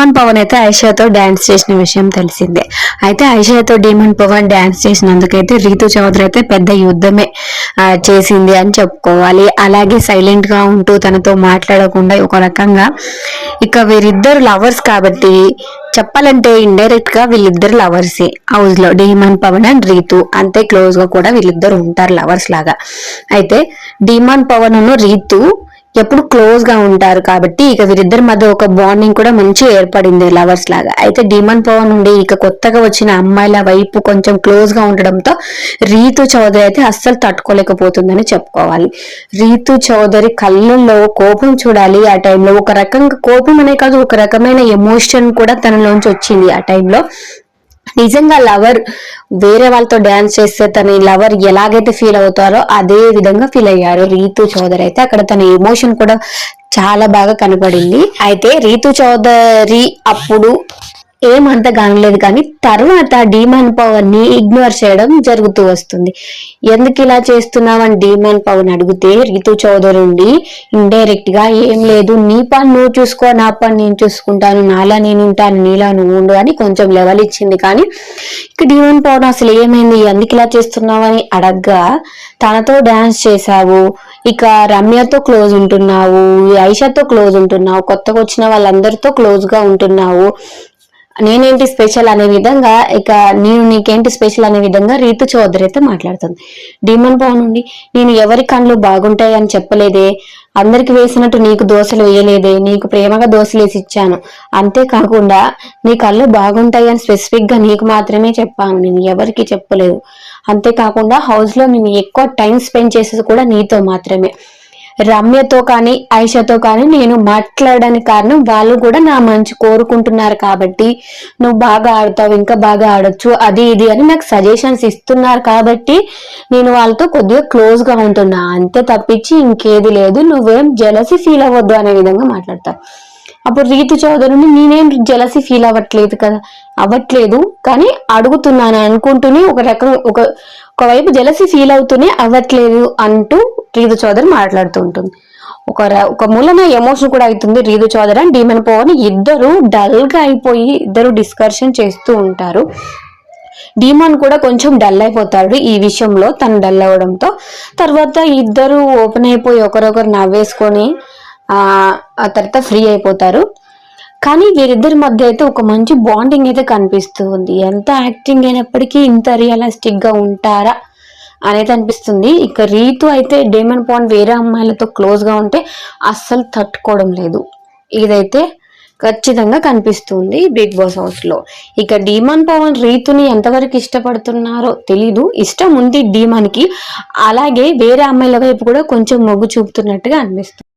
Demon Pawan అయితే ఐషాతో dance చేసిన విషయం తెలిసిందే. అయితే ఐషాతో డీమన్ పవన్ డాన్స్ చేసినందుకైతే రీతు చౌదరి అయితే పెద్ద యుద్ధమే చేసింది అని చెప్పుకోవాలి. అలాగే సైలెంట్గా ఉంటూ తనతో మాట్లాడకుండా ఒక రకంగా ఇక వీరిద్దరు లవర్స్ కాబట్టి చెప్పాలంటే ఇండైరెక్ట్గా వీళ్ళిద్దరు లవర్సే హౌస్లో డీమన్ పవన్ అండ్ రీతు అంతే క్లోజ్గా కూడా వీళ్ళిద్దరు ఉంటారు లవర్స్ లాగా. అయితే డీమన్ పవన్ రీతు ఎప్పుడు క్లోజ్గా ఉంటారు కాబట్టి ఇక వీరిద్దరి మధ్య ఒక బాండింగ్ కూడా మంచిగా ఏర్పడింది లవర్స్ లాగా. అయితే డిమాండ్ పవన్ నుండి ఇక కొత్తగా వచ్చిన అమ్మాయిల వైపు కొంచెం క్లోజ్గా ఉండడంతో రీతు చౌదరి అయితే అస్సలు తట్టుకోలేకపోతుందని చెప్పుకోవాలి. రీతు చౌదరి కళ్ళల్లో కోపం చూడాలి ఆ టైంలో ఒక రకంగా కోపం అనే కాదు ఒక రకమైన ఎమోషన్ కూడా తనలోంచి వచ్చింది ఆ టైంలో నిజంగా లవర్ వేరే వాళ్ళతో డాన్స్ చేస్తే తన లవర్ ఎలాగైతే ఫీల్ అవుతారో అదే విధంగా ఫీల్ అయ్యారు. రీతు చౌదరి అయితే అక్కడ తన ఎమోషన్ కూడా చాలా బాగా కనపడింది. అయితే రీతు చౌదరి అప్పుడు ఏమంత కానలేదు కానీ తర్వాత డిమాండ్ పవర్ని ఇగ్నోర్ చేయడం జరుగుతూ వస్తుంది. ఎందుకు ఇలా చేస్తున్నావని డిమాండ్ పవన్ అడిగితే రితు చౌదరి ఉండి ఇండైరెక్ట్గా ఏం లేదు నీ పని నువ్వు చూసుకో నా పని నేను చూసుకుంటాను నాలా నేను ఉంటాను నీలా నువ్వు ఉండు అని కొంచెం లెవెల్ ఇచ్చింది. కానీ ఇక డీమాన్ పవన్ అసలు ఏమైంది ఎందుకు ఇలా చేస్తున్నావని అడగ్గా తనతో డాన్స్ చేశావు ఇక రమ్యతో క్లోజ్ ఉంటున్నావు ఐషాతో క్లోజ్ ఉంటున్నావు కొత్తగా వచ్చిన వాళ్ళందరితో క్లోజ్గా ఉంటున్నావు నేనేంటి స్పెషల్ అనే విధంగా ఇక నేను నీకేంటి స్పెషల్ అనే విధంగా రీతు చౌదరి అయితే మాట్లాడుతుంది. డీమన్ పవన్ నుండి నేను ఎవరి కళ్ళు బాగుంటాయి అని చెప్పలేదే? అందరికి వేసినట్టు నీకు దోశలు వేయలేదే? నీకు ప్రేమగా దోశలు వేసి ఇచ్చాను. అంతేకాకుండా నీ కళ్ళు బాగుంటాయి అని స్పెసిఫిక్గా నీకు మాత్రమే చెప్పాను. నేను ఎవరికి చెప్పలేదు. అంతేకాకుండా హౌస్లో నేను ఎక్కువ టైం స్పెండ్ చేసేది కూడా నీతో మాత్రమే. రమ్యతో కానీ ఐషతో కానీ నేను మాట్లాడడానికి కారణం వాళ్ళు కూడా నా మంచి కోరుకుంటున్నారు కాబట్టి నువ్వు బాగా ఆడతావు ఇంకా బాగా ఆడొచ్చు అది ఇది అని నాకు సజెషన్స్ ఇస్తున్నారు కాబట్టి నేను వాళ్ళతో కొద్దిగా క్లోజ్గా ఉంటున్నా. అంతే తప్పించి ఇంకేది లేదు. నువ్వేం జలసి ఫీల్ అవ్వద్దు అనే విధంగా మాట్లాడతావు. అప్పుడు రీతు చౌదరిని నేనేం జలసి ఫీల్ అవ్వట్లేదు కదా అవ్వట్లేదు. కానీ అడుగుతున్నాను అనుకుంటూనే ఒక రకం ఒక ఒకవైపు జలసి ఫీల్ అవుతూనే అవ్వట్లేదు అంటూ రీదు చౌదరి మాట్లాడుతూ ఉంటుంది. ఒక ర- ఒక మూలన ఎమోషన్ కూడా అవుతుంది రీదు చౌదరి అండ్ డీమన్ పవన్. ఇద్దరు డల్గా అయిపోయి ఇద్దరు డిస్కషన్ చేస్తూ ఉంటారు. డీమాన్ కూడా కొంచెం డల్ అయిపోతాడు ఈ విషయంలో తను డల్ అవ్వడంతో తర్వాత ఇద్దరు ఓపెన్ అయిపోయి ఒకరొకరు నవ్వేసుకొని ఆ ఆ తర్వాత ఫ్రీ అయిపోతారు. కానీ వీరిద్దరి మధ్య అయితే ఒక మంచి బాండింగ్ అయితే కనిపిస్తుంది ఎంత యాక్టింగ్ అయినప్పటికీ ఇంత రియలిస్టిక్గా ఉంటారా? అనేది అనిపిస్తుంది. ఇక రీతు అయితే డేమన్ పాండ్ వేరే అమ్మాయిలతో క్లోజ్గా ఉంటే అస్సలు తట్టుకోవడం లేదు. ఇదైతే ఖచ్చితంగా కనిపిస్తుంది బిగ్ బాస్ హౌస్లో. ఇక డీమాన్ పవన్ రీతుని ఎంతవరకు ఇష్టపడుతున్నారో తెలీదు. ఇష్టం ఉంది డీమాన్కి. అలాగే వేరే అమ్మాయిల వైపు కూడా కొంచెం మొగ్గు చూపుతున్నట్టుగా అనిపిస్తుంది.